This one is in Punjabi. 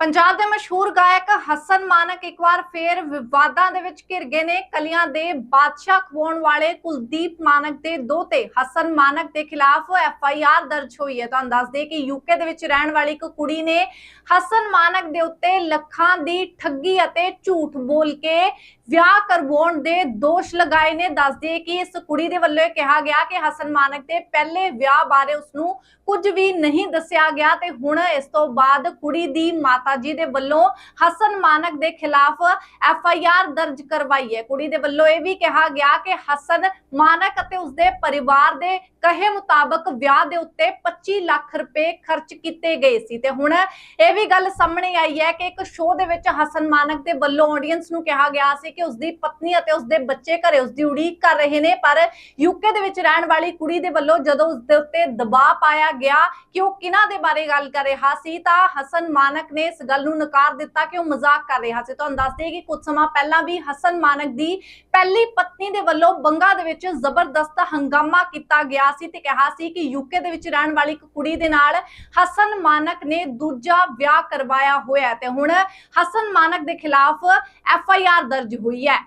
ਪੰਜਾਬ ਦੇ ਮਸ਼ਹੂਰ ਗਾਇਕ ਹਸਨ ਮਾਨਕ ਇੱਕ ਵਾਰ ਫੇਰ ਵਿਵਾਦਾਂ ਦੇ ਵਿੱਚ ਘਿਰ ਗਏ ਨੇ। ਕਲੀਆਂ ਦੇ ਬਾਦਸ਼ਾਹ ਖਵਾਉਣ ਵਾਲੇ ਕੁਲਦੀਪ ਮਾਨਕ ਦੇ ਦੋਤੇ ਹਸਨ ਮਾਨਕ ਦੇ ਖਿਲਾਫ ਐਫ ਆਈ ਆਰ ਦਰਜ ਹੋਈ ਹੈ। ਤੁਹਾਨੂੰ ਦੱਸ ਦਈਏ ਕਿ ਯੂਕੇ ਦੇ ਵਿੱਚ ਰਹਿਣ ਵਾਲੀ ਇੱਕ ਕੁੜੀ ਨੇ ਹਸਨ ਮਾਨਕ ਦੇ ਉੱਤੇ ਲੱਖਾਂ ਦੀ ਠੱਗੀ ਅਤੇ ਝੂਠ ਬੋਲ ਕੇ ਵਿਆਹ ਕਰਵਾਉਣ ਦੇ ਦੋਸ਼ ਲਗਾਏ ਨੇ। ਦੱਸ ਦਈਏ ਕਿ ਇਸ ਕੁੜੀ ਦੇ ਵੱਲੋਂ ਇਹ ਕਿਹਾ ਗਿਆ ਕਿ ਹਸਨ ਮਾਨਕ ਦੇ ਪਹਿਲੇ ਵਿਆਹ ਬਾਰੇ ਉਸ ਨੂੰ ਕੁਝ ਵੀ ਨਹੀਂ ਦੱਸਿਆ ਗਿਆ ਤੇ ਹੁਣ ਇਸ ਤੋਂ ਬਾਅਦ ਕੁੜੀ ਦੀ ਮਾਤਾ ਜੀ ਦੇ ਵੱਲੋਂ ਹਸਨ ਮਾਨਕ ਦੇ ਖਿਲਾਫ ਐਫ ਆਈ ਆਰ ਦਰਜ ਕਰਵਾਈ ਹੈ। ਕੁੜੀ ਦੇ ਵੱਲੋਂ ਇਹ ਵੀ ਕਿਹਾ ਗਿਆ ਕਿ ਹਸਨ ਮਾਨਕ ਉਸਦੇ ਪਰਿਵਾਰ ਦੇ ਕਹੇ ਮੁਤਾਬਕ ਵਿਆਹ ਦੇ ਉੱਤੇ 25 ਲੱਖ ਰੁਪਏ ਖਰਚ ਕੀਤੇ ਗਏ ਸੀ। ਤੇ ਹੁਣ ਇਹ ਵੀ ਗੱਲ ਸਾਹਮਣੇ ਆਈ ਹੈ ਕਿ ਇੱਕ ਸ਼ੋਅ ਦੇ ਵਿੱਚ ਹਸਨ ਮਾਨਕ ਦੇ ਵੱਲੋਂ ਆਡੀਅנס ਨੂੰ ਕਿਹਾ ਗਿਆ ਸੀ ਕਿ ਉਸਦੀ ਪਤਨੀ ਅਤੇ ਉਸਦੇ ਬੱਚੇ ਘਰੇ ਉਸਦੀ ਉਡੀਕ ਕਰ ਰਹੇ ਨੇ, ਪਰ ਯੂਕੇ ਦੇ ਵਿੱਚ ਰਹਿਣ ਵਾਲੀ ਕੁੜੀ ਦੇ ਵੱਲੋਂ ਜਦੋਂ ਉਸਦੇ ਉੱਤੇ ਦਬਾਅ ਪਾਇਆ ਗਿਆ ਕਿ ਉਹ ਕਿਹਨਾਂ ਦੇ ਬਾਰੇ ਗੱਲ ਕਰ ਰਿਹਾ ਸੀ, ਤਾਂ ਹਸਨ ਮਾਨਕ ਨੇ ਇਸ ਗੱਲ ਨੂੰ ਨਕਾਰ ਦਿੱਤਾ ਕਿ ਉਹ ਮਜ਼ਾਕ ਕਰ ਰਿਹਾ ਸੀ। ਤੁਹਾਨੂੰ ਦੱਸ ਦਈਏ ਕਿ ਕੁਝ ਸਮਾਂ ਪਹਿਲਾਂ ਵੀ ਹਸਨ ਮਾਨਕ ਦੀ ਪਹਿਲੀ ਪਤਨੀ ਦੇ ਵੱਲੋਂ ਬੰਗਾ ਦੇ ਵਿੱਚ ਜ਼ਬਰਦਸਤ ਹੰਗਾਮਾ ਕੀਤਾ ਗਿਆ ਸੀ ਤੇ ਕਿਹਾ ਸੀ ਕਿ ਯੂਕੇ ਦੇ ਵਿੱਚ ਰਹਿਣ ਵਾਲੀ ਇੱਕ ਕੁੜੀ ਦੇ ਨਾਲ ਹਸਨ ਮਾਨਕ ਨੇ ਦੂਜਾ ਵਿਆਹ ਕਰਵਾਇਆ ਹੋਇਆ ਤੇ ਹੁਣ ਹਸਨ ਮਾਨਕ ਦੇ ਖਿਲਾਫ ਐਫ ਆਈ ਆਰ ਦਰਜ ਹੋਈ ਹੈ।